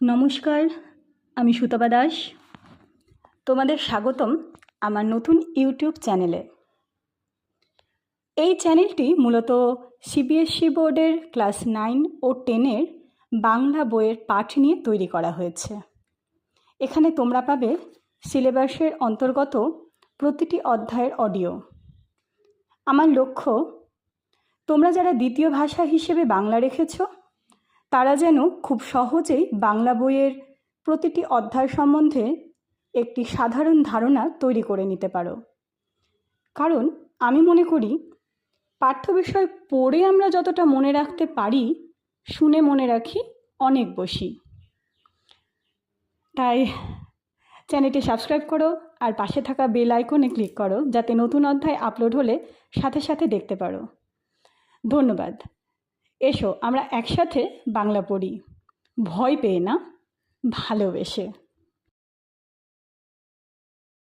নমস্কার, আমি সুতপা দাস। তোমাদের স্বাগতম আমার নতুন ইউটিউব চ্যানেলে। এই চ্যানেলটি মূলত সিবিএসসি বোর্ডের ক্লাস নাইন ও টেনের বাংলা বইয়ের পাঠ নিয়ে তৈরি করা হয়েছে। এখানে তোমরা পাবে সিলেবাসের অন্তর্গত প্রতিটি অধ্যায়ের অডিও। আমার লক্ষ্য, তোমরা যারা দ্বিতীয় ভাষা হিসেবে বাংলা রেখেছো তারা যেন খুব সহজেই বাংলা বইয়ের প্রতিটি অধ্যায় সম্বন্ধে একটি সাধারণ ধারণা তৈরি করে নিতে পারো। কারণ আমি মনে করি, পাঠ্য বিষয় পড়ে আমরা যতটা মনে রাখতে পারি, শুনে মনে রাখি অনেক বেশি। তাই চ্যানেলটি সাবস্ক্রাইব করো আর পাশে থাকা বেল আইকনে ক্লিক করো, যাতে নতুন অধ্যায় আপলোড হলে সাথে সাথে দেখতে পারো। ধন্যবাদ। এসো আমরা একসাথে বাংলা পড়ি। ভয় পেয়ে না ভালোবেসে।